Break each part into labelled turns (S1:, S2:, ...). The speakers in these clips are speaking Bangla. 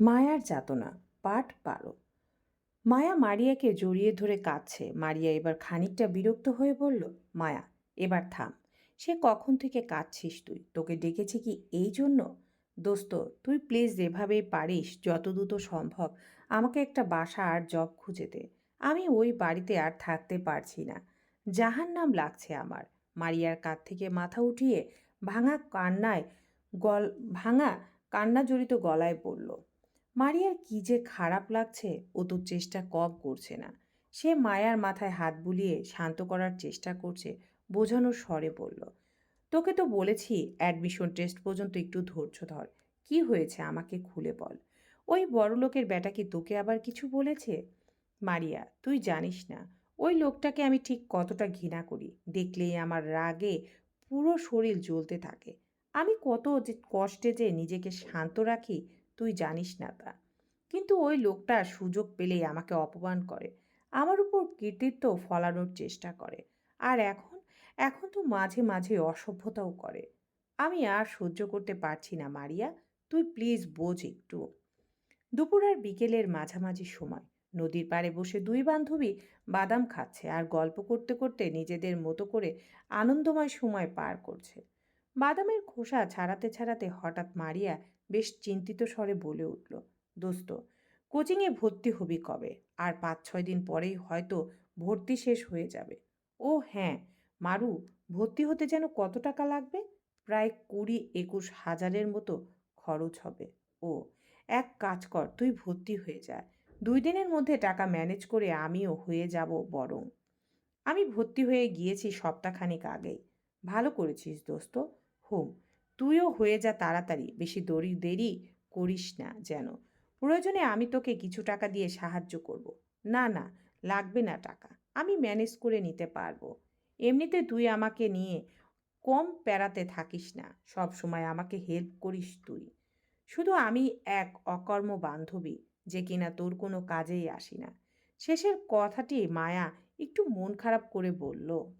S1: মায়ার যাতনা পাঠ বারো মায়া মারিয়াকে জড়িয়ে ধরে কাঁদছে। মারিয়া এবার খানিকটা বিরক্ত হয়ে বলল, মায়া, এবার থাম। সে কখন থেকে কাঁদছিস তুই? তোকে ডেকেছে কি এই জন্য? দোস্ত, তুই প্লিজ যেভাবেই পারিস, যত দ্রুত সম্ভব, আমাকে একটা বাসা আর জব খুঁজে দে। আমি ওই বাড়িতে আর থাকতে পারছি না। জাহান নাম লাগছে আমার। মারিয়ার কাঁধ থেকে মাথা উঠিয়ে ভাঙা কান্নায় গল, ভাঙা কান্না জড়িত গলায় পড়ল মারিয়ার কি যে খারাপ লাগছে, ও তো চেষ্টা কম করছে না। সে মায়ার মাথায় হাত বুলিয়ে শান্ত করার চেষ্টা করছে, বোঝানোর স্বরে বলল, তোকে তো বলেছি অ্যাডমিশন টেস্ট পর্যন্ত একটু ধৈর্য ধর। কি হয়েছে আমাকে খুলে বল। ওই বড়লোকের বেটা কি তোকে আবার কিছু বলেছে? মারিয়া, তুই জানিস না, ওই লোকটাকে আমি ঠিক কতটা ঘৃণা করি। দেখলেই আমার রাগে পুরো শরীর জ্বলতে থাকে। আমি কত যে কষ্টে যে নিজেকে শান্ত রাখি তুই জানিস না তা। কিন্তু ওই লোকটা সুযোগ পেলেই আমাকে অপমান করে। আমার উপর কৃতিত্ব ফলানোর চেষ্টা করে। আর এখন এখন তো মাঝে মাঝে অসভ্যতাও করে। আমি আর সহ্য করতে পারছি না, মারিয়া। তুই প্লিজ বোঝ একটু। দুপুর আর বিকেলের মাঝামাঝি সময়। নদীর পাড়ে বসে দুই বান্ধবী বাদাম খাচ্ছে আর গল্প করতে করতে নিজেদের মতো করে আনন্দময় সময় পার করছে। বাদামের খোসা ছাড়াতে ছাড়াতে হঠাৎ মারিয়া বেশ চিন্তিত স্বরে বলে উঠল, দোস্ত, কোচিংয়ে ভর্তি হবি কবে? আর পাঁচ ছয় দিন পরেই হয়তো ভর্তি শেষ হয়ে যাবে। ও হ্যাঁ মারু, ভর্তি হতে যেন কত টাকা লাগবে? প্রায় কুড়ি একুশ হাজারের মতো খরচ হবে। ও, এক কাজ কর, তুই ভর্তি হয়ে যা। দুই দিনের মধ্যে টাকা ম্যানেজ করে আমিও হয়ে যাব বরং। আমি ভর্তি হয়ে গিয়েছি সপ্তাহখানিক আগেই। ভালো করেছিস, দোস্ত। হোম তুইও হয়ে যা তাড়াতাড়ি, বেশি দড়ি দেরি করিস না যেন। প্রয়োজনে আমি তোকে কিছু টাকা দিয়ে সাহায্য করব। না না, লাগবে না টাকা। আমি ম্যানেজ করে নিতে পারব। এমনিতে তুই আমাকে নিয়ে কম প্যারাতে থাকিস না। সব সময় আমাকে হেল্প করিস তুই। শুধু আমি এক অকর্ম বান্ধবী যে কিনা তোর কোনো কাজেই আসি না। শেষের কথাটি মায়া একটু মন খারাপ করে বলল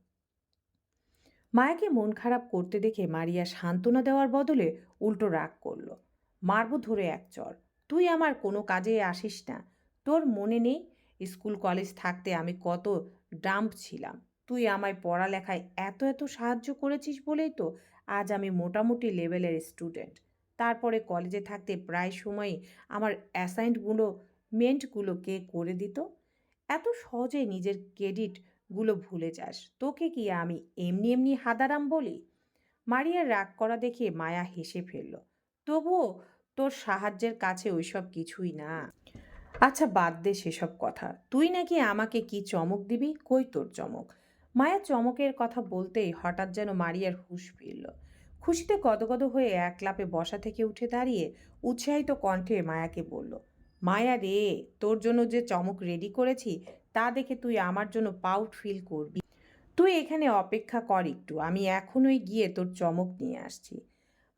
S1: মায়াকে মন খারাপ করতে দেখে মারিয়া সান্ত্বনা দেওয়ার বদলে উল্টো রাগ করল। মারব ধরে এক চর। তুই আমার কোনো কাজে আসিস না। তোর মনে নেই, স্কুল কলেজ থাকতে আমি কত ডাম্প ছিলাম। তুই আমায় পড়ালেখায় এত এত সাহায্য করেছিস বলেই তো আজ আমি মোটামুটি লেভেলের স্টুডেন্ট। তারপরে কলেজে থাকতে প্রায় সময়ই আমার অ্যাসাইনগুলো মেন্টগুলো কে করে দিত। এত সহজে নিজের ক্রেডিটগুলো ভুলে যাস। তোকে কি আমি এমনি এমনি হাদারাম বলি? মারিয়ার রাগ করা দেখে মায়া হেসে ফেলল। তবুও তোর সাহায্যের কাছে ওইসব কিছুই না। আচ্ছা বাদ দে সেসব কথা। তুই নাকি আমাকে কি চমক দিবি? কই তোর চমক? মায়া চমকের কথা বলতেই হঠাৎ যেন মারিয়ার হুঁশ ফিরল। খুশিতে গদগদ হয়ে এক লাপে বসা থেকে উঠে দাঁড়িয়ে উৎসাহিত কণ্ঠে মায়াকে বলল, মায়া রে, তোর জন্য যে চমক রেডি করেছি তা দেখে তুই আমার জন্য পাউট ফিল করবি। তুই এখানে অপেক্ষা কর একটু, আমি এখনই গিয়ে তোর চমক নিয়ে আসছি।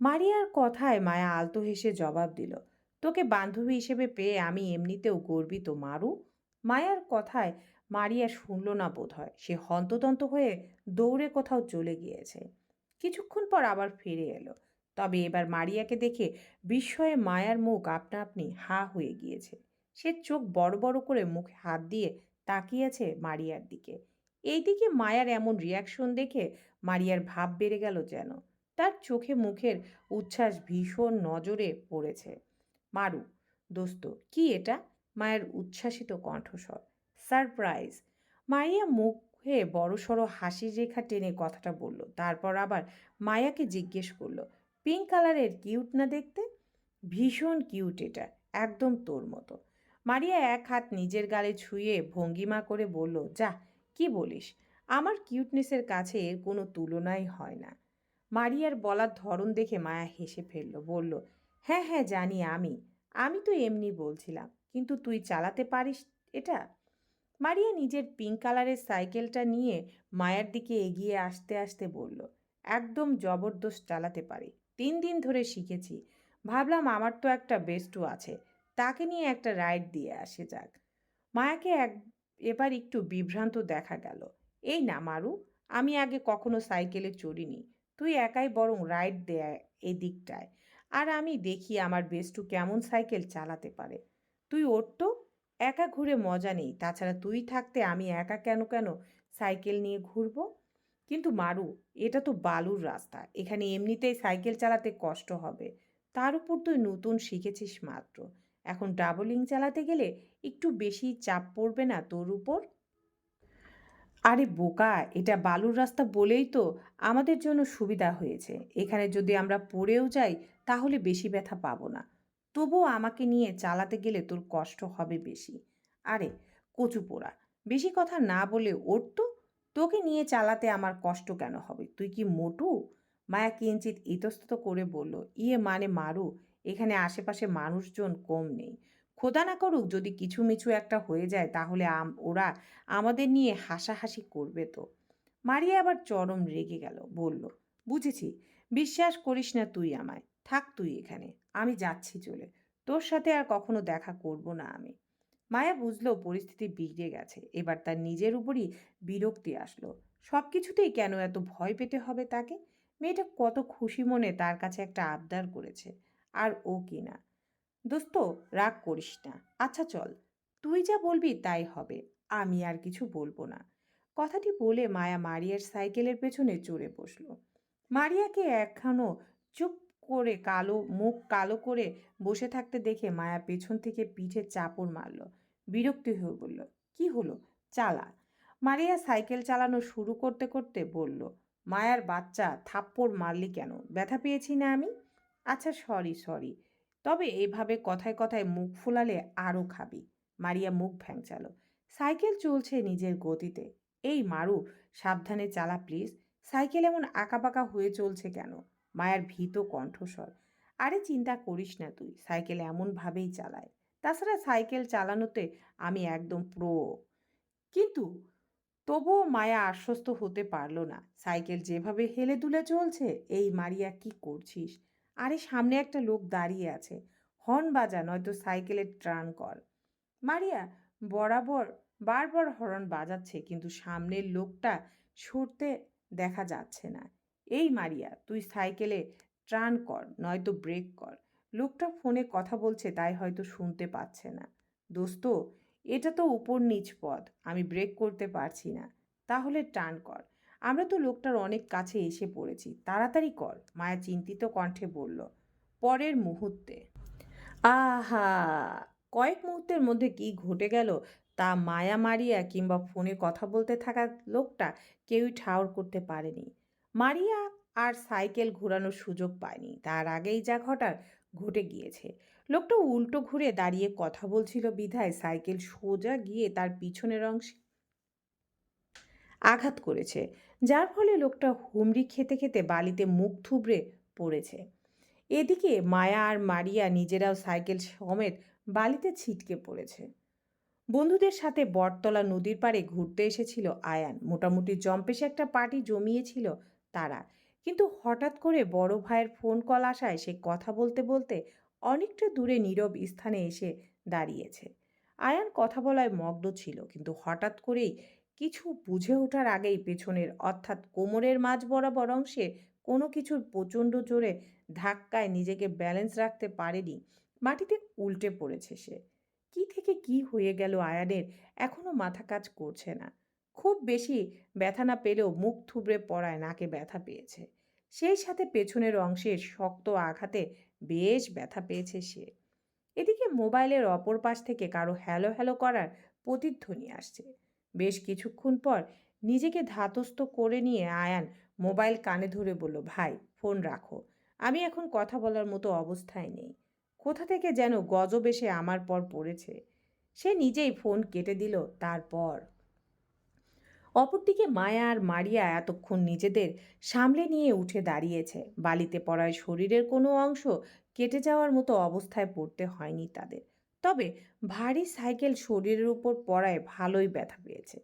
S1: মারিয়ার কথায় মায়া আলতো হেসে জবাব দিল, তোকে বান্ধবী হিসেবে পেয়ে আমি এমনিতেও গর্বিত, মারু। মায়ার কথায় মারিয়া শুনল না বোধ হয় সে হন্তদন্ত হয়ে দৌড়ে কোথাও চলে গিয়েছে। কিছুক্ষণ পর আবার ফিরে এলো, তবে এবার মারিয়াকে দেখে বিস্ময়ে মায়ার মুখ আপনা আপনি হা হয়ে গিয়েছে। সে চোখ বড় বড় করে মুখে হাত দিয়ে তাকিয়েছে মারিয়ার দিকে। এইদিকে মায়ার এমন রিয়াকশন দেখে মারিয়ার ভাব বেড়ে গেল যেন। তার চোখে মুখের উচ্ছ্বাস ভীষণ নজরে পড়েছে। মারু, দোস্ত, কি এটা? মায়ের উচ্ছ্বাসিত কণ্ঠস্বর। সারপ্রাইজ। মারিয়া মুখে বড় বড়সড় হাসির রেখা টেনে কথাটা বলল। তারপর আবার মায়াকে জিজ্ঞেস করল, পিঙ্ক কালারের কিউট না দেখতে? ভীষণ কিউট এটা, একদম তোর মতো। মারিয়া এক হাত নিজের গালে ছুঁয়ে ভঙ্গিমা করে বলল, যা, কি বলিস? আমার কিউটনেসের কাছে এর কোনো তুলনাই হয় না। মারিয়ার বলার ধরন দেখে মায়া হেসে ফেলল, বলল হ্যাঁ হ্যাঁ জানি আমি। আমি তো এমনি বলছিলাম, কিন্তু তুই চালাতে পারিস এটা? মারিয়া নিজের পিঙ্ক কালারের সাইকেলটা নিয়ে মায়ার দিকে এগিয়ে আসতে আসতে বলল, একদম জবরদস্ত চালাতে পারি। তিন দিন ধরে শিখেছি। ভাবলাম আমার তো একটা বেস্টু আছে। তাকে নিয়ে একটা রাইড দিয়ে আসে যাক। মায়াকে এক, এবার একটু বিভ্রান্ত দেখা গেল। এই না, মারু, আমি আগে কখনো সাইকেলে চড়িনি। তুই একাই বরং রাইড দেয় এই দিকটায় আর আমি দেখি আমার বেষ্টু কেমন সাইকেল চালাতে পারে। তুই ওর তো একা ঘুরে মজা নেই। তাছাড়া তুই থাকতে আমি একা কেন কেন সাইকেল নিয়ে ঘুরবো? কিন্তু মারু, এটা তো বালুর রাস্তা। এখানে এমনিতেই সাইকেল চালাতে কষ্ট হবে। তার উপর তুই নতুন শিখেছিস মাত্র। এখন ডাবলিং চালাতে গেলে একটু বেশি চাপ পড়বে না তোর উপর? আরে বোকা, এটা বালুর রাস্তা বলেই তো আমাদের জন্য সুবিধা হয়েছে। এখানে যদি আমরা পড়েও যাই, তাহলে বেশি ব্যথা পাবো না। তবুও আমাকে নিয়ে চালাতে গেলে তোর কষ্ট হবে বেশি। আরে কচু পোড়া, বেশি কথা না বলে ওর তো। তোকে নিয়ে চালাতে আমার কষ্ট কেন হবে? তুই কি মোটু? মায়া কিঞ্চিত ইতস্তত করে বলল ইয়ে মানে মারু এখানে আশেপাশে মানুষজন কম নেই। খোদা না করুক যদি কিছু মিছু একটা হয়ে যায়, তাহলে ওরা আমাদের নিয়ে হাসাহাসি করবে তো। মারিয়া আবার চরম রেগে গেল, বলল, বুঝেছি, বিশ্বাস করিস না তুই আমায়। থাক তুই এখানে, আমি যাচ্ছি চলে। তোর সাথে আর কখনো দেখা করব না আমি। মায়া বুঝলো পরিস্থিতি বিগড়ে গেছে, এবার তার নিজের উপরই বিরক্তি আসলো। সব কিছুতেই কেন এত ভয় পেতে হবে তাকে? মেয়েটা কত খুশি মনে তার কাছে একটা আবদার করেছে। আর ও কি না। দোস্ত, রাগ করিস না। আচ্ছা চল, তুই যা বলবি তাই হবে, আমি আর কিছু বলব না। কথাটি বলে মায়া মারিয়ার সাইকেলের পেছনে চড়ে বসল। মারিয়াকে একখানো চুপ করে কালো, মুখ কালো করে বসে থাকতে দেখে মায়া পেছন থেকে পিঠে চাপড় মারল। বিরক্তি হয়ে বলল, কি হলো? চালা। মারিয়া সাইকেল চালানো শুরু করতে করতে বলল, মায়ার বাচ্চা থাপ্পড় মারলি কেন? ব্যথা পেয়েছি না আমি? আচ্ছা সরি সরি। তবে এভাবে কথায় কথায় মুখ ফুলালে আরও খাবি। মারিয়া মুখ ভ্যাংচালো। সাইকেল চলছে নিজের গতিতে। এই মারু, সাবধানে চালা প্লিজ। সাইকেল এমন আঁকাবাঁকা হয়ে চলছে কেন? মায়ার ভীত কণ্ঠস্বর। আরে চিন্তা করিস না তুই, সাইকেল এমনভাবেই চালায়। তাছাড়া সাইকেল চালানোতে আমি একদম প্রো। কিন্তু তবুও মায়া আশ্বস্ত হতে পারল না। সাইকেল যেভাবে হেলে দুলে চলছে, এই মারিয়া কি করছিস? আরে সামনে একটা লোক দাঁড়িয়ে আছে। হর্ন বাজা, নয়তো সাইকেলের ট্রান কর। মারিয়া, বরাবর, বারবার হর্ন বাজাচ্ছে, কিন্তু সামনের লোকটা সরতে দেখা যাচ্ছে না। এই মারিয়া, তুই সাইকেলে ট্রান কর, নয়তো ব্রেক কর। লোকটা ফোনে কথা বলছে, তাই হয়তো শুনতে পাচ্ছে না। দোস্ত, এটা তো উপর নিচ পথ, আমি ব্রেক করতে পারছি না। তাহলে টার্ন কর। আমরা তো লোকটার অনেক কাছে এসে পড়েছি, তাড়াতাড়ি কর। মায়া চিন্তিত কণ্ঠে বলল, পরের মুহূর্তে। আহা, কয়েক মুহূর্তের মধ্যে কি ঘটে গেল তা মায়া মারিয়া কিংবা ফোনে কথা বলতে থাকা লোকটা কেউই ঠাউর করতে পারেনি। মারিয়া আর সাইকেল ঘোরানোর সুযোগ পায়নি, তার আগেই যা ঘটার ঘটে গিয়েছে। লোকটা উল্টো ঘুরে দাঁড়িয়ে কথা বলছিল বিধায়, সাইকেল সোজা গিয়ে তার পিছনের অংশে আঘাত করেছে, যার ফলে লোকটা হুমড়ি খেতে খেতে বালিতে মুখ থুবড়ে পড়েছে। এদিকে মায়া আর মারিয়া নিজেরাও সাইকেল সমেত বালিতে ছিটকে পড়েছে। বন্ধুদের সাথে বটতলা নদীর পাড়ে ঘুরতে এসেছিল আয়ান। মোটামুটি জম্পেশে একটা পার্টি জমিয়েছিল তারা। কিন্তু হঠাৎ করে বড় ভাইয়ের ফোন কল আসায় সে কথা বলতে বলতে অনেকটা দূরে নীরব স্থানে এসে দাঁড়িয়েছে। আয়ান কথা বলায় মগ্ন ছিল, কিন্তু হঠাৎ করেই কিছু বুঝে ওঠার আগেই পেছনের, অর্থাৎ কোমরের মাঝ বরাবর অংশে কোনো কিছুর প্রচণ্ড জোরে ধাক্কায় নিজেকে ব্যালেন্স রাখতে পারেনি। মাটিতে উল্টে পড়েছে সে। কি থেকে কি হয়ে গেল আয়ানের? এখনও মাথা কাজ করছে না। খুব বেশি ব্যথা না পেলেও মুখ থুবড়ে পড়ায়, নাকে ব্যথা পেয়েছে। সেই সাথে পেছনের অংশের শক্ত আঘাতে বেশ ব্যথা পেয়েছে সে। এদিকে মোবাইলের অপর পাশ থেকে কারও হ্যালো হ্যালো করার প্রতিধ্বনি আসছে। বেশ কিছুক্ষণ পর নিজেকে ধাতস্থ করে নিয়ে আয়ান মোবাইল কানে ধরে বলল, ভাই, ফোন রাখো। আমি এখন কথা বলার মতো অবস্থায় নেই। কোথা থেকে যেন গজব এসে আমার পর পড়েছে? সে নিজেই ফোন কেটে দিল, তারপর। অপরদিকে মায়া আর মারিয়া এতক্ষণ নিজেদের সামলে নিয়ে উঠে দাঁড়িয়েছে। বালিতে পড়ায় শরীরের কোনো অংশ কেটে যাওয়ার মতো অবস্থায় পড়তে হয়নি তাদের। তবে ভারী সাইকেল শরীরের উপর পড়ায় ভালোই ব্যথা পেয়েছে।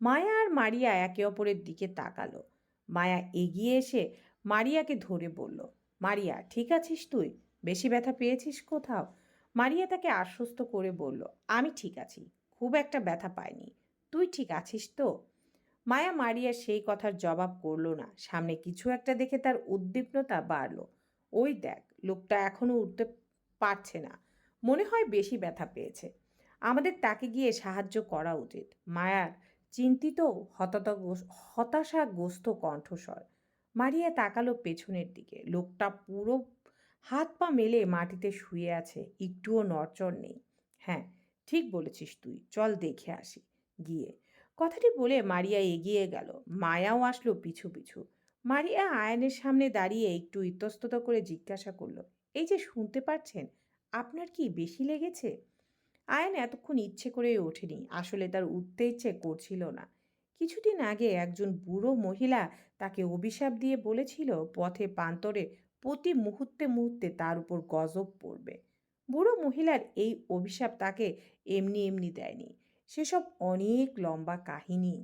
S1: মায়া আর মারিয়া একে অপরের দিকে তাকালো। মায়া এগিয়ে এসে মারিয়াকে ধরে বলল, মারিয়া, ঠিক আছিস তুই? বেশি ব্যথা পেয়েছিস কোথাও? মারিয়া তাকে আশ্বস্ত করে বলল, আমি ঠিক আছি, খুব একটা ব্যথা পাইনি। তুই ঠিক আছিস তো? মায়া মারিয়া সেই কথার জবাব করল না। সামনে কিছু একটা দেখে তার উদ্বিগ্নতা বাড়ল। ওই দেখ, লোকটা এখনও উঠতে পারছে না। মনে হয় বেশি ব্যথা পেয়েছে। আমাদের তাকে গিয়ে সাহায্য করা উচিত। মায়ার চিন্তিত হতাশাগ্রস্ত কণ্ঠস্বর। মারিয়া তাকালো পেছনের দিকে। লোকটা পুরো হাত পা মেলে মাটিতে শুয়ে আছে। একটুও নড়চড় নেই। হ্যাঁ ঠিক বলেছিস তুই। চল দেখে আসি। গিয়ে। কথাটি বলে মারিয়া এগিয়ে গেল। মায়াও আসলো পিছু পিছু। মারিয়া আয়নের সামনে দাঁড়িয়ে একটু ইতস্তত করে জিজ্ঞাসা করল, এই যে শুনতে পাচ্ছেন আপনার কি বেশি লেগেছে? আয়ন এতক্ষণ ইচ্ছে করে ওঠেনি। আসলে তার উঠতে ইচ্ছে করছিল না। কিছুদিন আগে একজন বুড়ো মহিলা তাকে অভিশাপ দিয়ে বলেছিল, পথে প্রান্তরে প্রতি মুহূর্তে মুহূর্তে তার উপর গজব পড়বে। বুড়ো মহিলার এই অভিশাপ তাকে এমনি এমনি দেয়নি। সেসব অনেক লম্বা কাহিনী।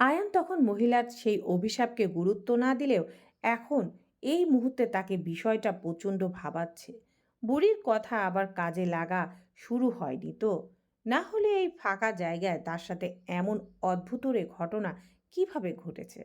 S1: আয়ান তখন মহিলার সেই অভিশাপকে গুরুত্ব না দিলেও এখন এই মুহূর্তে তাকে বিষয়টা প্রচণ্ড ভাবাচ্ছে। বুড়ির কথা আবার কাজে লাগা শুরু হয়নি তো। না হলে এই ফাঁকা জায়গায় তার সাথে এমন অদ্ভুতরে ঘটনা কীভাবে ঘটেছে?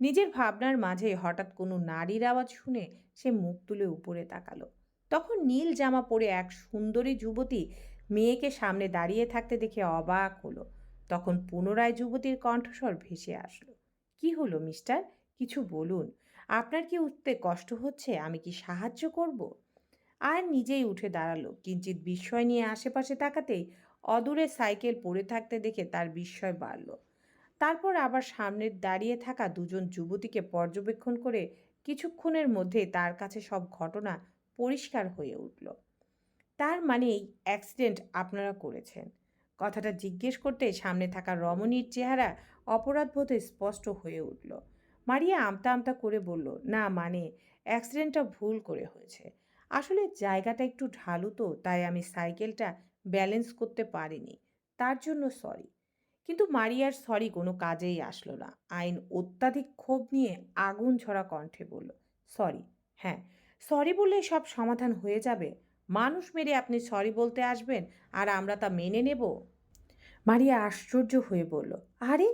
S1: নিজের ভাবনার মাঝে হঠাৎ কোনো নারীর আওয়াজ শুনে সে মুখ তুলে উপরে তাকালো। তখন নীল জামা পরে এক সুন্দরী যুবতী মেয়েকে সামনে দাঁড়িয়ে থাকতে দেখে অবাক হলো। তখন পুনরায় যুবতীর কণ্ঠস্বর ভেসে আসলো। কি হলো, মিস্টার? কিছু বলুন। আপনার কি উঠতে কষ্ট হচ্ছে? আমি কি সাহায্য করব? আর নিজেই উঠে দাঁড়াল। কিঞ্চিত বিস্ময় নিয়ে আশেপাশে তাকাতেই অদূরে সাইকেল পড়ে থাকতে দেখে তার বিস্ময় বাড়ল। তারপর আবার সামনে দাঁড়িয়ে থাকা দুজন যুবতীকে পর্যবেক্ষণ করে কিছুক্ষণের মধ্যে তার কাছে সব ঘটনা পরিষ্কার হয়ে উঠল। তার মানে এই অ্যাক্সিডেন্ট আপনারা করেছেন। কথাটা জিজ্ঞেস করতে সামনে থাকা রমণীর চেহারা অপরাধবোধে স্পষ্ট হয়ে উঠল। মারিয়া আমতা আমতা করে বলল, না মানে অ্যাক্সিডেন্টটা ভুল করে হয়েছে। আসলে জায়গাটা একটু ঢালু তো, তাই আমি সাইকেলটা ব্যালেন্স করতে পারিনি। তার জন্য সরি। কিন্তু মারিয়ার সরি কোনো কাজেই আসলো না। আইন অত্যাধিক ক্ষোভ নিয়ে আগুন ঝরা কণ্ঠে বলল, সরি হ্যাঁ সরি বললে সব সমাধান হয়ে যাবে। মানুষ মেরে আপনি সরি বলতে আসবেন আর আমরা তা মেনে নেব? মারিয়া আশ্চর্য হয়ে বলল, আরে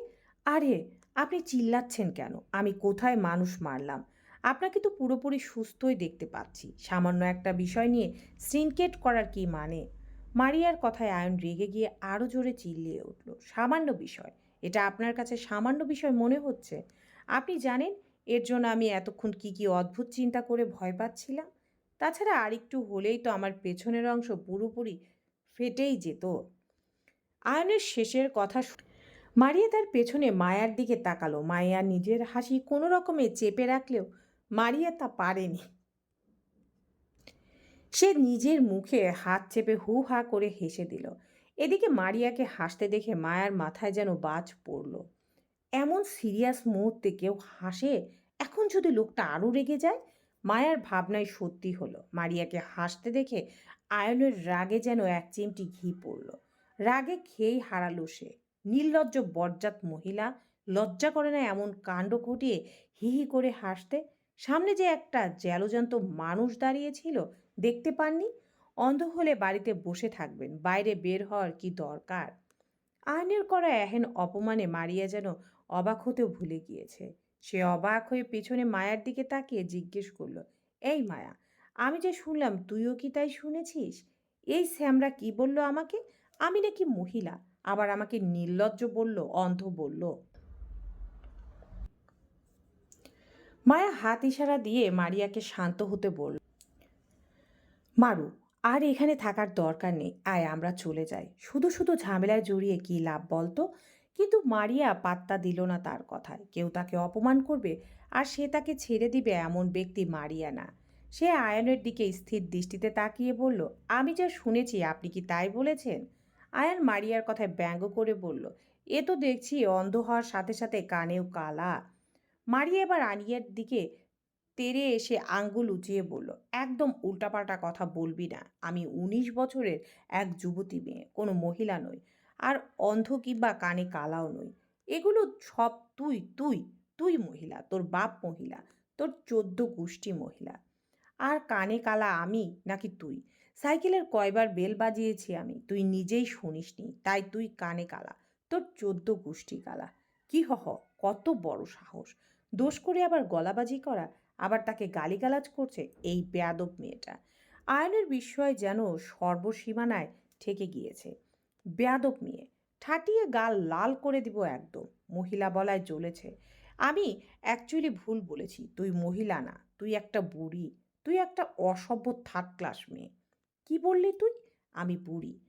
S1: আরে, আপনি চিল্লাচ্ছেন কেন? আমি কোথায় মানুষ মারলাম? আপনাকে তো পুরোপুরি সুস্থই দেখতে পাচ্ছি। সামান্য একটা বিষয় নিয়ে সিনকেট করার কি মানে? মারিয়ার কথায় আয়ন রেগে গিয়ে আরও জোরে চিল্লিয়ে উঠল। সামান্য বিষয়। এটা আপনার কাছে সামান্য বিষয় মনে হচ্ছে? আপনি জানেন, এর জন্য আমি এতক্ষণ কি কি অদ্ভুত চিন্তা করে ভয় পাচ্ছিলাম? তাছাড়া আরেকটু হলেই তো আমার পেছনের অংশ পুরোপুরি ফেটেই যেত। আয়নের শেষের কথা মারিয়া তার পেছনে মায়ার দিকে তাকালো। মায়া নিজের হাসি কোনো রকমে চেপে রাখলেও মারিয়া তা পারেনি। সে নিজের মুখে হাত চেপে হু হা করে হেসে দিল। এদিকে মারিয়াকে হাসতে দেখে মায়ার মাথায় যেন বাজ পড়ল। এমন সিরিয়াস মুহূর্তে কেউ হাসে? এখন যদি লোকটা আরও রেগে যায়? মায়ার ভাবনায় সত্যি হলো, মারিয়াকে হাসতে দেখে আয়নের রাগে যেন এক চিমটি ঘি পড়ল। রাগে খেয়েই হারালো সে। নির্লজ্জ বজ্জাত মহিলা, লজ্জা করে না এমন কাণ্ড ঘটিয়ে হি করে হাসতে? সামনে যে একটা জ্যালোজ্যান্ত মানুষ দাঁড়িয়েছিল দেখতে পাননি? অন্ধ হলে বাড়িতে বসে থাকবেন, বাইরে বের হওয়ার কি দরকার? আয়নের করা এহেন অপমানে মারিয়া যেন অবাক হতেও ভুলে গিয়েছে। সে অবাক হয়ে পেছনে মায়ার দিকে তাকিয়ে জিজ্ঞেস করল, এই মায়া, আমি যে শুনলাম তুইও কি তাই শুনেছিস? এই শ্যামরা কি বলল আমাকে? আমি নাকি মহিলা। আবার আমাকে নির্লজ্জ বলল, অন্ধ বলল মায়া হাত ইশারা দিয়ে মারিয়াকে শান্ত হতে বলল, মারু, আর এখানে থাকার দরকার নেই। আয়, আমরা চলে যাই। শুধু শুধু ঝামেলায় জড়িয়ে কি লাভ বলতো? কিন্তু মারিয়া পাত্তা দিল না তার কথায়। কেউ তাকে অপমান করবে, আর সে তাকে ছেড়ে দিবে এমন ব্যক্তি মারিয়া না। সে আয়নের দিকে স্থির দৃষ্টিতে তাকিয়ে বলল, আমি যা শুনেছি, আপনি কি তাই বলেছেন? আয়ান মারিয়ার কথায় ব্যঙ্গ করে বলল, এ তো দেখছি অন্ধ হওয়ার সাথে সাথে কানেও কালা। মারিয়া এবার আনিয়ার দিকে তেরে এসে আঙ্গুল উঁচিয়ে বলল, একদম উল্টাপাল্টা কথা বলবি না। আমি উনিশ বছরের এক যুবতী মেয়ে, কোনো মহিলা নই। আর অন্ধ কিংবা কানে কালাও নই। এগুলো সব তুই তুই তুই মহিলা। তোর বাপ মহিলা, তোর চোদ্দ গোষ্ঠী মহিলা। আর কানে কালা আমি নাকি তুই? সাইকেলের কয়বার বেল বাজিয়েছি আমি। তুই নিজেই শুনিসনি, তাই তুই কানে কালা। তোর চোদ্দ গোষ্ঠী কালা। কি হ কত বড় সাহস। দোষ করে আবার গলাবাজি করা, আবার তাকে গালিগালাজ করছে এই বেয়াদব মেয়েটা। আয়নের বিস্ময় যেন সর্বসীমানায় ঠেকে গিয়েছে। বেয়াদব মেয়ে, ঠাটিয়ে গাল লাল করে দিব একদম, মহিলা বলায় জ্বলেছে। আমি অ্যাকচুয়ালি ভুল বলেছি, তুই মহিলা না, তুই একটা বুড়ি, তুই একটা অসভ্য থার্ড ক্লাস মেয়ে। কি বললি তুই? আমি বুড়ি।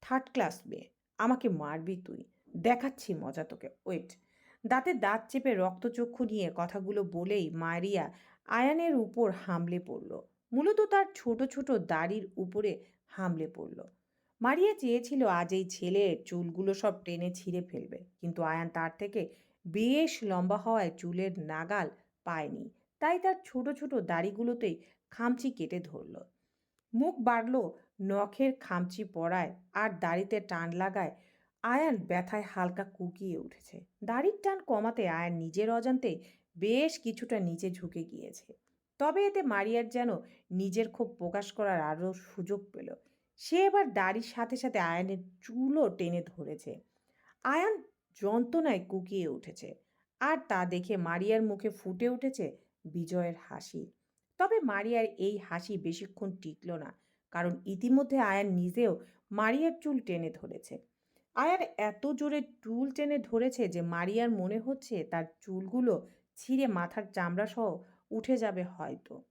S1: থার্ড ক্লাস মেয়ে, আমাকে মারবি তুই, দেখাচ্ছি মজা তোকে ওয়েট দাঁতে দাঁত চেপে রক্তচক্ষু নিয়ে কথাগুলো বলেই মারিয়া আয়ানের উপর হামলে পড়ল। মূলত তার ছোট ছোট দাড়ির উপরে হামলে পড়ল। মারিয়া চেয়েছিল আজ এই ছেলের চুলগুলো সব টেনে ছিঁড়ে ফেলবে, কিন্তু আয়ান তার থেকে বেশ লম্বা হওয়ায় চুলের নাগাল পায়নি। তাই তার ছোট ছোট দাড়িগুলোতেই খামচি কেটে ধরল। মুখ বাড়ল নখের খামচি পড়ায় আর দাড়িতে টান লাগায় আয়ান ব্যথায় হালকা কুকিয়ে উঠেছে। দাড়ির টান কমাতে আয়ান নিজের অজান্তে বেশ কিছুটা নিচে ঝুঁকে গিয়েছে। তবে এতে মারিয়ার যেন নিজের ক্ষোভ প্রকাশ করার আরও সুযোগ পেল। সে এবার দাড়ির সাথে সাথে আয়ানের চুলও টেনে ধরেছে। আয়ান যন্ত্রণায় কুকিয়ে উঠেছে আর তা দেখে মারিয়ার মুখে ফুটে উঠেছে বিজয়ের হাসি। তবে মারিয়ার এই হাসি বেশিক্ষণ টিকল না, কারণ ইতিমধ্যে আয়ান নিজেও মারিয়ার চুল টেনে ধরেছে। আয়ার এত জোরে চুল টেনে ধরেছে যে মারিয়ার মনে হচ্ছে তার চুলগুলো ছিঁড়ে মাথার চামড়া সহ উঠে যাবে হয়তো।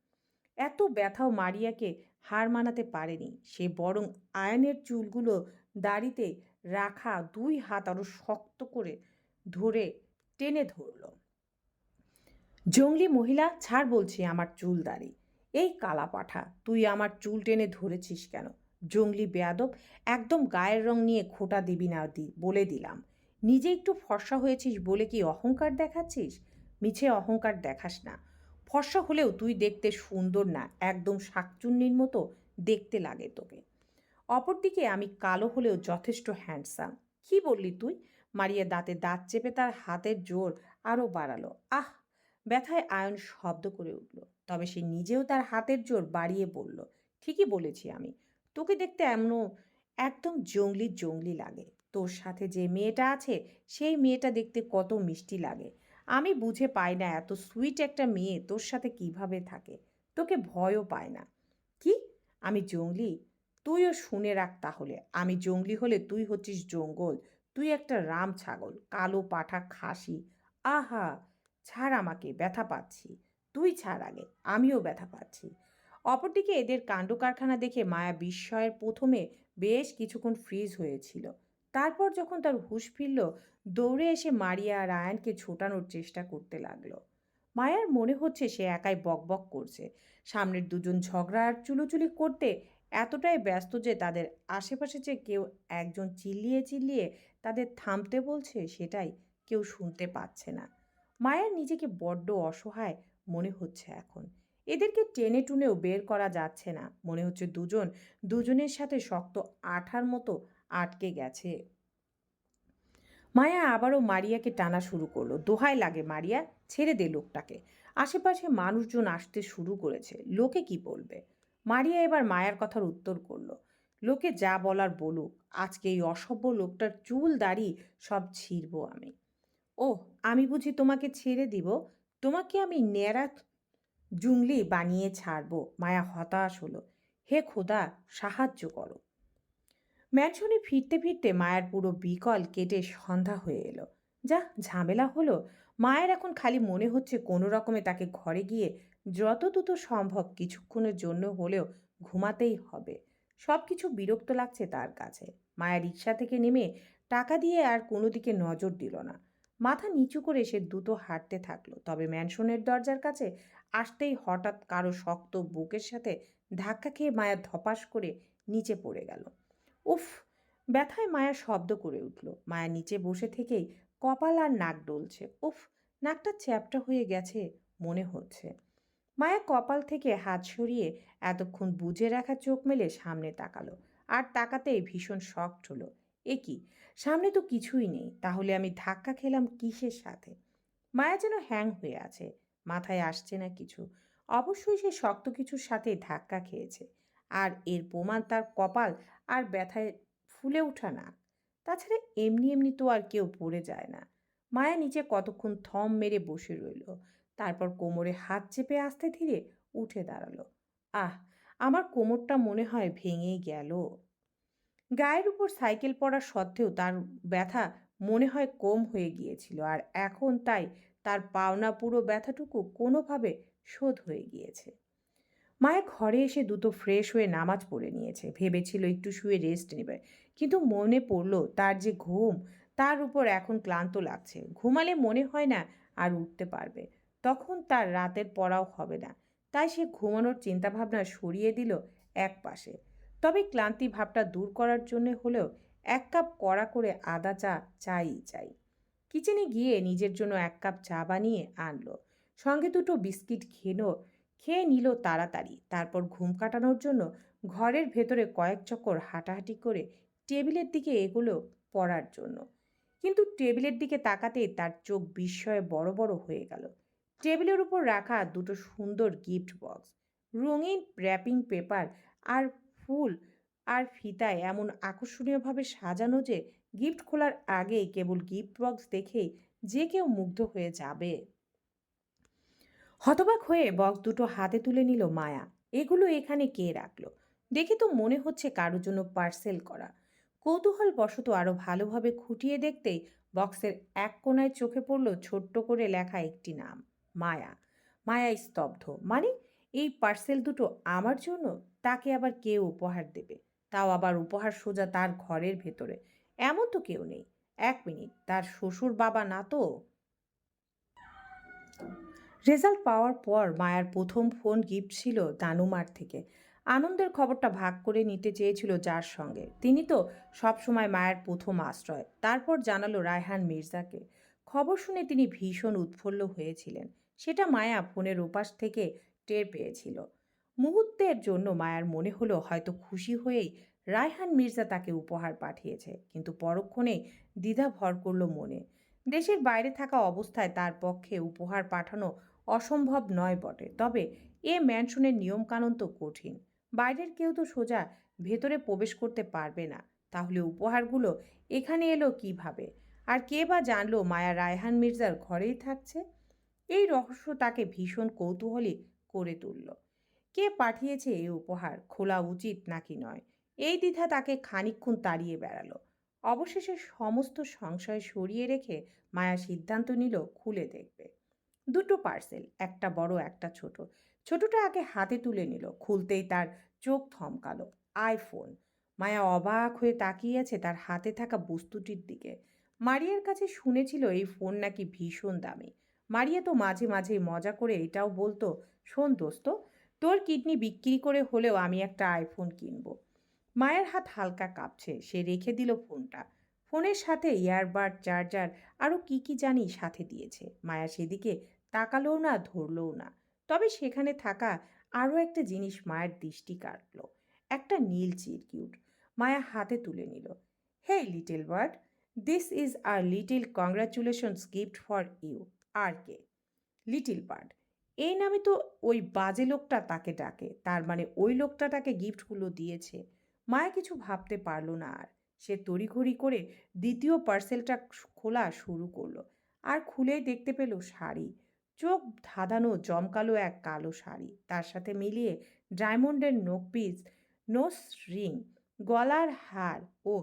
S1: এত ব্যথাও মারিয়াকে হার মানাতে পারেনি। সে বরং আয়নের চুলগুলো দাড়িতে রাখা দুই হাত আরও শক্ত করে ধরে টেনে ধরল। জঙ্গলি মহিলা, ছাড় বলছি আমার চুল দাড়ি। এই কালা পাঠা তুই আমার চুল টেনে ধরেছিস কেন? জঙ্গলি বেয়াদব একদম গায়ের রং নিয়ে খোটা দিবি না দি বলে দিলাম। নিজে একটু ফর্সা হয়েছিস বলে কি অহংকার দেখাচ্ছিস? মিছে অহংকার দেখাস না। ফর্সা হলেও তুই দেখতে সুন্দর না, একদম শাকচুন্নির মতো দেখতে লাগে তোকে। অপরদিকে আমি কালো হলেও যথেষ্ট হ্যান্ডসাম কি বললি তুই? মারিয়া দাঁতে দাঁত চেপে তার হাতের জোর আরও বাড়ালো। আহ! ব্যথায় আয়ন শব্দ করে উঠল। তবে সে নিজেও তার হাতের জোর বাড়িয়ে বলল, ঠিকই বলেছি আমি। তোকে দেখতে এমনও একদম জঙ্গলি জঙ্গলি লাগে। তোর সাথে যে মেয়েটা আছে, সেই মেয়েটা দেখতে কত মিষ্টি লাগে। আমি বুঝে পাই না এত সুইট একটা মেয়ে তোর সাথে কীভাবে থাকে। তোকে ভয়ও পায় না। কি? আমি জঙ্গলি? তুইও শুনে রাখ তাহলে। আমি জঙ্গলি হলে তুই হচ্ছিস জঙ্গল। তুই একটা রাম ছাগল, কালো পাঠা খাসি। আহা! ছাড় আমাকে, ব্যথা পাচ্ছি। তুই ছাড় আগে, আমিও ব্যথা পাচ্ছি। অপরদিকে এদের কাণ্ড কারখানা দেখে মায়া বিস্ময়ের প্রথমে বেশ কিছুক্ষণ ফ্রিজ হয়েছিল। তারপর যখন তার হুঁশ ফিরল, দৌড়ে এসে মারিয়া আর আয়ানকে ছোটানোর চেষ্টা করতে লাগল। মায়ার মনে হচ্ছে সে একাই বকবক করছে। সামনের দুজন ঝগড়া আর চুলোচুলি করতে এতটাই ব্যস্ত যে তাদের আশেপাশে যে কেউ একজন চিল্লিয়ে চিল্লিয়ে তাদের থামতে বলছে, সেটাই কেউ শুনতে পাচ্ছে না। মায়ের নিজেকে বড্ড অসহায় মনে হচ্ছে এখন। এদেরকে টেনে টুনেও বের করা যাচ্ছে না। মনে হচ্ছে দুজন, দুজনের সাথে শক্ত আঠার মতো আটকে গেছে। মায়া আবারও মারিয়াকে টানা শুরু করল। দোহায় লাগে মারিয়া, ছেড়ে দে লোকটাকে। আশেপাশে মানুষজন আসতে শুরু করেছে। লোকে কি বলবে? মারিয়া এবার মায়ার কথার উত্তর করল। লোকে যা বলার বলুক, আজকে এই অসভ্য লোকটার চুল দাড়ি সব ছিঁড়ব আমি। ও আমি বুঝি তোমাকে ছেড়ে দিব। তোমাকে আমি ন্যাড়া জুংলি বানিয়ে ছাড়বো। মায়া হতাশ হলো। হে খোদা, সাহায্য করো। ম্যানশনে ফিরতে ফিরতে মায়ের পুরো বিকল কেটে সন্ধ্যা হয়ে এলো। যা ঝামেলা হলো। মায়ের এখন খালি মনে হচ্ছে কোনো রকমে তাকে ঘরে গিয়ে যত দ্রুত সম্ভব কিছুক্ষণের জন্য হলেও ঘুমাতেই হবে। সব কিছু বিরক্ত লাগছে তার কাছে। মায়া রিক্সা থেকে নেমে টাকা দিয়ে আর কোনো দিকে নজর দিল না। মাথা নিচু করে সে দ্রুত হাঁটতে থাকল। তবে ম্যানশনের দরজার কাছে আসতেই হঠাৎ কারও শক্ত বুকের সাথে ধাক্কা খেয়ে মায়া ধপাস করে নিচে পড়ে গেল। উফ, ব্যথায় মায়া শব্দ করে উঠল। মায়া নিচে বসে থেকেই কপাল আর নাক ডলছে। উফ, নাকটা চ্যাপটা হয়ে গেছে মনে হচ্ছে। মায়া কপাল থেকে হাত সরিয়ে এতক্ষণ বুঝে রাখা চোখ মেলে সামনে তাকালো। আর তাকাতেই ভীষণ শক্ট হলো। এ কি? সামনে তো কিছুই নেই। তাহলে আমি ধাক্কা খেলাম কিসের সাথে? মায়া যেন হ্যাং হয়ে আছে। মাথায় আসছে না কিছু। অবশ্যই সে শক্ত কিছুর সাথে ধাক্কা খেয়েছে। আর এর প্রমাণ তার কপাল আর ব্যথায় ফুলে ওঠা না তাছাড়া এমনি এমনি তো আর কেউ পড়ে যায় না। মায়া নিচে কতক্ষণ থম মেরে বসে রইল। তারপর কোমরে হাত চেপে আস্তে ধীরে উঠে দাঁড়াল। আহ, আমার কোমরটা মনে হয় ভেঙেই গেল। গায়ের উপর সাইকেল পড়া সত্ত্বেও তার ব্যথা মনে হয় কম হয়ে গিয়েছিল। আর এখন তাই তার পাওনা পুরো ব্যথাটুকু কোনোভাবে শোধ হয়ে গিয়েছে। মায়া ঘরে এসে দুটো ফ্রেশ হয়ে নামাজ পড়ে নিয়েছে। ভেবেছিল একটু শুয়ে রেস্ট নেবে। কিন্তু মনে পড়ল তার যে ঘুম, তার উপর এখন ক্লান্ত লাগছে। ঘুমালে মনে হয় না আর উঠতে পারবে। তখন তার রাতের পড়াও হবে না। তাই সে ঘুমানোর চিন্তাভাবনা সরিয়ে দিল এক পাশে। তবে ক্লান্তি ভাবটা দূর করার জন্য হলেও এক কাপ কড়া করে আদা চা চাই চাই। কিচেনে গিয়ে নিজের জন্য এক কাপ চা বানিয়ে আনলো। সঙ্গে দুটো বিস্কিট খেলো খেয়ে নিল তাড়াতাড়ি। তারপর ঘুম কাটানোর জন্য ঘরের ভেতরে কয়েক চক্কর হাঁটাহাঁটি করে টেবিলের দিকে এগুলো পড়ার জন্য। কিন্তু টেবিলের দিকে তাকাতেই তার চোখ বিস্ময়ে বড় বড় হয়ে গেল। টেবিলের উপর রাখা দুটো সুন্দর গিফট বক্স, রঙিন র্যাপিং পেপার আর ফুল আর ফিতায় এমন আকর্ষণীয়ভাবে সাজানো যে গিফট খোলার আগেই কেবল গিফট বক্স দেখেই যে কেউ মুগ্ধ হয়ে যাবে। হতবাক হয়ে বক্স দুটো হাতে তুলে নিল মায়া। এগুলো এখানে কে রাখল? দেখে তো মনে হচ্ছে কারোর জন্য পার্সেল করা। কৌতূহল বশত আরও ভালোভাবে খুঁটিয়ে দেখতেই বক্সের এক কোনায় চোখে পড়ল ছোট্ট করে লেখা একটি নাম, মায়া। মায়া স্তব্ধ। মানে এই পার্সেল দুটো আমার জন্য? তাকে আবার কে উপহার দেবে? তাও আবার উপহার সোজা তার ঘরের ভেতরে। এমন তো কেউ নেই। এক মিনিট, তার শ্বশুর বাবা না তো? রেজাল্ট পাওয়ার পর মায়ার প্রথম ফোন গিফট ছিল দানুমার থেকে। আনন্দের খবরটা ভাগ করে নিতে চেয়েছিল যার সঙ্গে। তিনি তো সবসময় মায়ের প্রথম আশ্রয়। তারপর জানালো রায়হান মির্জাকে। খবর শুনে তিনি ভীষণ উৎফুল্ল হয়েছিলেন। সেটা মায়া ফোনের ওপাশ থেকে টের পেয়েছিল। মুহূর্তের জন্য মায়ার মনে হলো হয়তো খুশি হয়েই রায়হান মির্জা তাকে উপহার পাঠিয়েছে, কিন্তু পরক্ষণে দ্বিধা ভর করল মনে। দেশের বাইরে থাকা অবস্থায় তার পক্ষে উপহার পাঠানো অসম্ভব নয় বটে, তবে এ ম্যানশনের নিয়মকানুন তো কঠিন। বাইরের কেউ তো সোজা ভেতরে প্রবেশ করতে পারবে না, তাহলে উপহারগুলো এখানে এলো কীভাবে? আর কে বা জানলো মায়া রায়হান মির্জার ঘরেই থাকছে? এই রহস্য তাকে ভীষণ কৌতূহলী করে তুলল। কে পাঠিয়েছে এই উপহার, খোলা উচিত নাকি নয়? এই দ্বিধা তাকে খানিক্ষণ তাড়িয়ে বেড়ালো। অবশেষে সমস্ত সংশয় সরিয়ে রেখে মায়া সিদ্ধান্ত নিল খুলে দেখবে। দুটো পার্সেল, একটা বড়, একটা ছোট। ছোটটা আগে হাতে তুলে নিল, খুলতেই তার চোখ থমকালো। আইফোন। মায়া অবাক হয়ে তাকিয়ে আছে তার হাতে থাকা বস্তুটির দিকে। মারিয়ার কাছে শুনেছিল এই ফোন নাকি ভীষণ দামি। মারিয়া তো মাঝে মাঝে মজা করে এটাও বলতো, শোন দোস্ত, তোর কিডনি বিক্রি করে হলেও আমি একটা আইফোন কিনবো। মায়ের হাত হালকা কাঁপছে। সে রেখে দিল ফোনটা। ফোনের সাথে ইয়ারবাড, চার্জার আরও কি কি জানি সাথে দিয়েছে। মায়া সেদিকে তাকালোও না, ধরলও না। তবে সেখানে থাকা আরও একটা জিনিস মায়ের দৃষ্টি কাটল। একটা নীল চিরকিউট। মায়া হাতে তুলে নিল। Hey little bird, this is our little congratulations gift for you. আর কে? লিটিল বার্ড, এই নামে তো ওই বাজে লোকটা তাকে ডাকে। তার মানে ওই লোকটা তাকে গিফটগুলো দিয়েছে। মায়া কিছু ভাবতে পারল না আর। সে তড়িঘড়ি করে দ্বিতীয় পার্সেলটা খোলা শুরু করল আর খুলেই দেখতে পেল শাড়ি। চোখ ধাঁধানো জমকালো এক কালো শাড়ি। তার সাথে মিলিয়ে ডায়মন্ডের নোকপিস নোস রিং, গলার হার ও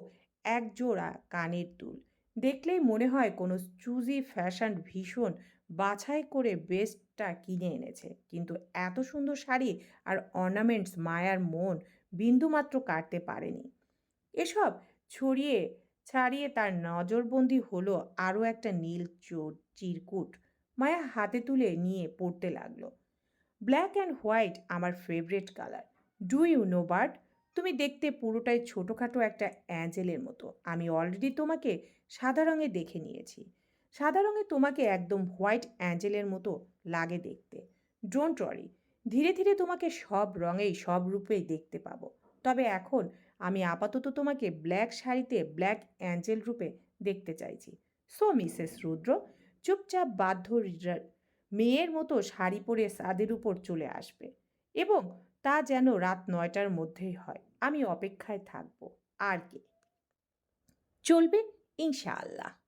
S1: এক জোড়া কানের দুল। দেখলেই মনে হয় কোনো চুজি ফ্যাশন ভীষণ বাছাই করে বেস্টটা কিনে এনেছে। কিন্তু এত সুন্দর শাড়ি আর অর্নামেন্টস মায়ার মন বিন্দুমাত্র কাটতে পারেনি। এসব ছড়িয়ে ছাড়িয়ে তার নজরবন্দি হলো আরও একটা নীল চোর চিরকুট মায়া হাতে তুলে নিয়ে পড়তে লাগল। ব্ল্যাক অ্যান্ড হোয়াইট আমার favourite colour. Do you know bird তুমি দেখতে পুরোটাই ছোটোখাটো একটা অ্যাঞ্জেলের মতো। আমি অলরেডি তোমাকে সাদা রঙে দেখে নিয়েছি। সাদা রঙে তোমাকে একদম হোয়াইট অ্যাঞ্জেলের মতো লাগে দেখতে। Don't worry. ধীরে ধীরে তোমাকে সব রঙেই, সব রূপেই দেখতে পাবো। তবে এখন আমি আপাতত তোমাকে ব্ল্যাক শাড়িতে ব্ল্যাক অ্যাঞ্জেল রূপে দেখতে চাইছি। সো, মিসেস রুদ্র, চুপচাপ বাধ্য মেয়ের মতো শাড়ি পরে সাদের উপর চলে আসবে এবং তা যেন রাত নয়টার মধ্যেই হয়। আমি অপেক্ষায় থাকব। আর কি। চলবে ইনশাআল্লাহ।